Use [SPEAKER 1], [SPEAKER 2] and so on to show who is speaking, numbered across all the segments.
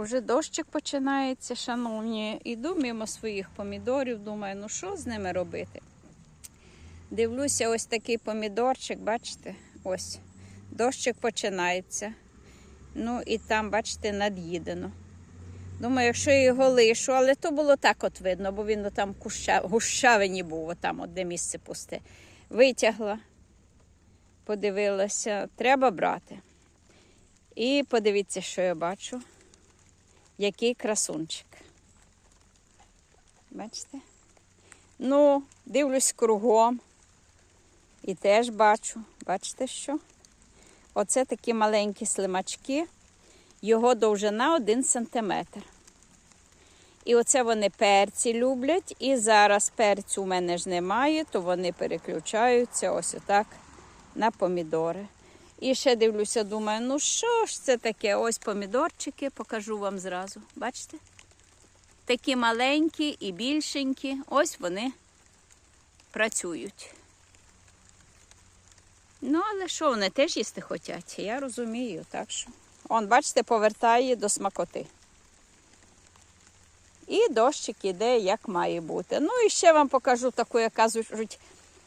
[SPEAKER 1] уже дощик починається, шановні. Іду мимо своїх помідорів, думаю, ну що з ними робити? Дивлюся, ось такий помідорчик, бачите? Ось. Дощик починається. Ну і там, бачите, над'їдено. Думаю, якщо я його лишу, але то було так от видно, бо він там гущавині був, отам, от де місце пусте. Витягла, подивилася, треба брати. І подивіться, що я бачу. Який красунчик. Бачите? Ну, дивлюсь кругом. І теж бачу. Бачите що? Оце такі маленькі слимачки. Його довжина 1 см. І оце вони перці люблять. І зараз перцю у мене ж немає, то вони переключаються ось отак на помідори. І ще дивлюся, думаю, ну що ж це таке? Ось помідорчики, покажу вам зразу. Бачите? Такі маленькі і більшенькі. Ось вони працюють. Ну, але що, вони теж їсти хочуть, я розумію, так що. Он, бачите, повертає до смакоти. І дощик іде, як має бути. Ну і ще вам покажу таку, як кажуть,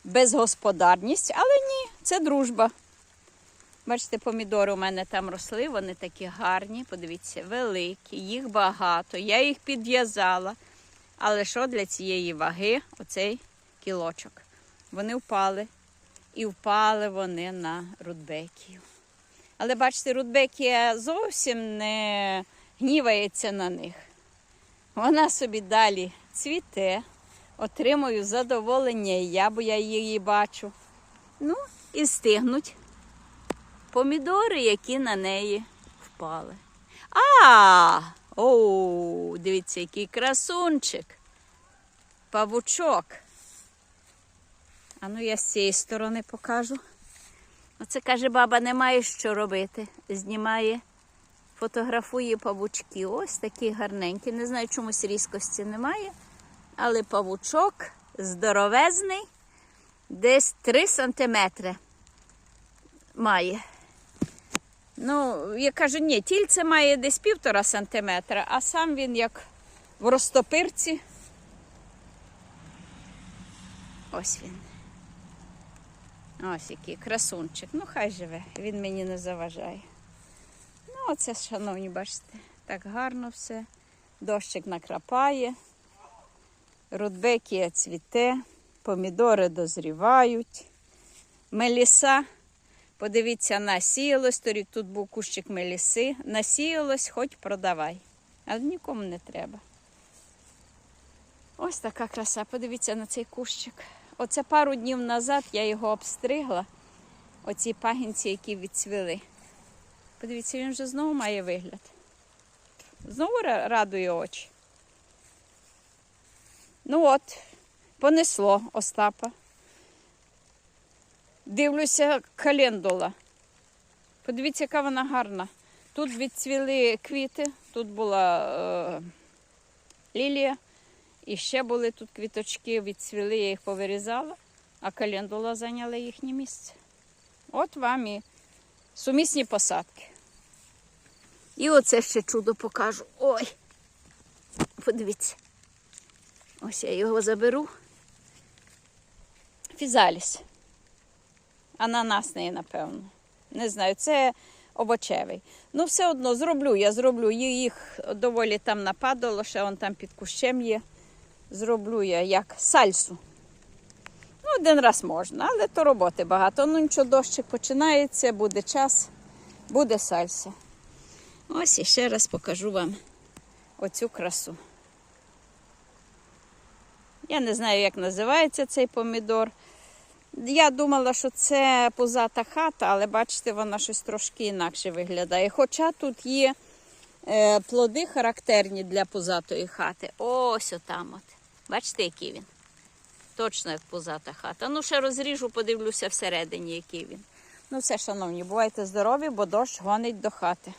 [SPEAKER 1] безгосподарність, але ні, це дружба. Бачите, помідори у мене там росли, вони такі гарні, подивіться, великі, їх багато. Я їх підв'язала. Але що для цієї ваги, оцей кілочок? Вони впали. І впали вони на рудбекію. Але бачите, рудбекія зовсім не гнівається на них. Вона собі далі цвіте, отримую задоволення я, бо я її бачу. Ну, і стигнуть помідори, які на неї впали. А! О, дивіться, який красунчик. Павучок. А ну я з цієї сторони покажу. Оце каже, баба, немає що робити. Знімає, фотографує павучки. Ось такі гарненькі. Не знаю, чомусь різкості немає. Але павучок здоровезний, десь 3 сантиметри має. Ну, я кажу, ні, тільце має десь півтора сантиметра, а сам він як в розтопирці. Ось він. Ось який красунчик. Ну, хай живе, він мені не заважає. Ну, оце, шановні, бачите, так гарно все. Дощик накрапає, рудбекія цвіте, помідори дозрівають. Меліса, подивіться, насіялось, торік тут був кущик меліси, насіялось, хоч продавай. Але нікому не треба. Ось така краса, подивіться на цей кущик. Оце пару днів назад я його обстригла. Оці пагінці, які відцвіли. Подивіться, він вже знову має вигляд. Знову ра- радує очі. Ну от, понесло Остапа. Дивлюся календула. Подивіться, яка вона гарна. Тут відцвіли квіти, тут була е, лілія. І ще були тут квіточки, відцвіли, я їх повирізала, а календула зайняла їхнє місце. От вам і сумісні посадки. І оце ще чудо покажу. Ой! Подивіться. Ось я його заберу. Фізаліс. Ананасний, напевно. Не знаю, це овочевий. Ну, все одно зроблю, я зроблю. Їх доволі там нападало, ще он там під кущем є зроблю я як сальсу. Ну, один раз можна, але то роботи багато. Ну нічого, дощик починається, буде час, буде сальса. Ось і ще раз покажу вам оцю красу. Я не знаю, як називається цей помідор. Я думала, що це пузата хата, але бачите, вона щось трошки інакше виглядає. Хоча тут є е, плоди характерні для пузатої хати. Ось отам от. Бачите, який він? Точно як пузата хата. Ну, ще розріжу, подивлюся всередині, який він. Ну, все, шановні, бувайте здорові, бо дощ гонить до хати.